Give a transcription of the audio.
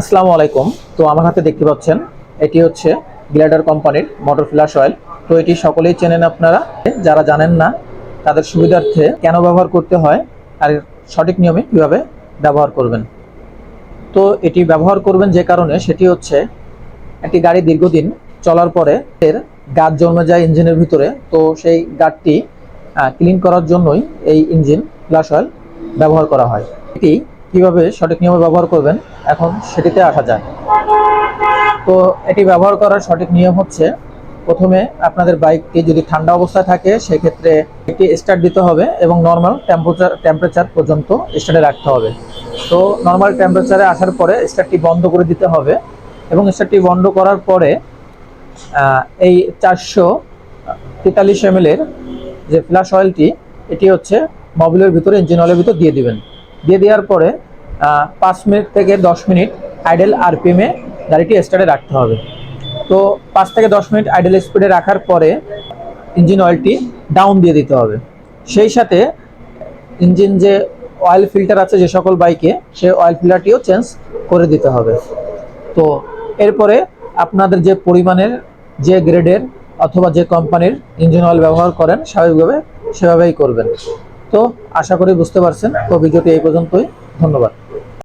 আসসালামু আলাইকুম। তো আমার হাতে দেখতে পাচ্ছেন, এটি হচ্ছে গ্লেডার কোম্পানির মোটর ফ্লাশ অয়েল। তো এটি সকলেই চেনেন আপনারা। যারা জানেন না, তাদের সুবিধার্থে কেন ব্যবহার করতে হয় আর সঠিক নিয়মে কীভাবে ব্যবহার করবেন। তো এটি ব্যবহার করবেন যে কারণে সেটি হচ্ছে, একটি গাড়ি দীর্ঘদিন চলার পরে এর গাছ জন্মে যায় ইঞ্জিনের ভিতরে। তো সেই গাছটি ক্লিন করার জন্যই এই ইঞ্জিন ফ্লাশ অয়েল ব্যবহার করা হয়। এটি কীভাবে সঠিক নিয়মে ব্যবহার করবেন, এখন সেটিতে আসা যায়। তো এটি ব্যবহার করার সঠিক নিয়ম হচ্ছে, প্রথমে আপনাদের বাইকটি যদি ঠান্ডা অবস্থায় থাকে, সেক্ষেত্রে একটি স্টার্ট দিতে হবে এবং নর্মাল টেম্পারেচার টেম্পারেচার পর্যন্ত স্টার্টে রাখতে হবে। তো নর্মাল টেম্পারেচারে আসার পরে স্টার্টটি বন্ধ করে দিতে হবে এবং স্টার্টটি বন্ধ করার পরে এই চারশো তেতাল্লিশ এম যে ফ্ল্যাশ অয়েলটি এটি হচ্ছে মবিলের ভিতরে ইঞ্জিন অয়েলের ভিতর দিয়ে দিবেন। দিয়ে দেওয়ার পরে পাঁচ মিনিট থেকে দশ মিনিট আইডেল আরপিএমে গাড়িটি স্টার্টে রাখতে হবে। তো পাঁচ থেকে দশ মিনিট আইডেল স্পিডে রাখার পরে ইঞ্জিন অয়েলটি ডাউন দিয়ে দিতে হবে। সেই সাথে ইঞ্জিন যে অয়েল ফিল্টার আছে যে সকল বাইকে সেই অয়েল ফিল্টারটিও চেঞ্জ করে দিতে হবে। তো এরপরে আপনাদের যে পরিমাণের যে গ্রেডের অথবা যে কোম্পানির ইঞ্জিন অয়েল ব্যবহার করেন, স্বাভাবিকভাবে সেভাবেই করবেন। তো আশা করি বুঝতে পারছেন। তো ভিডিওটি এই পর্যন্তই। ধন্যবাদ।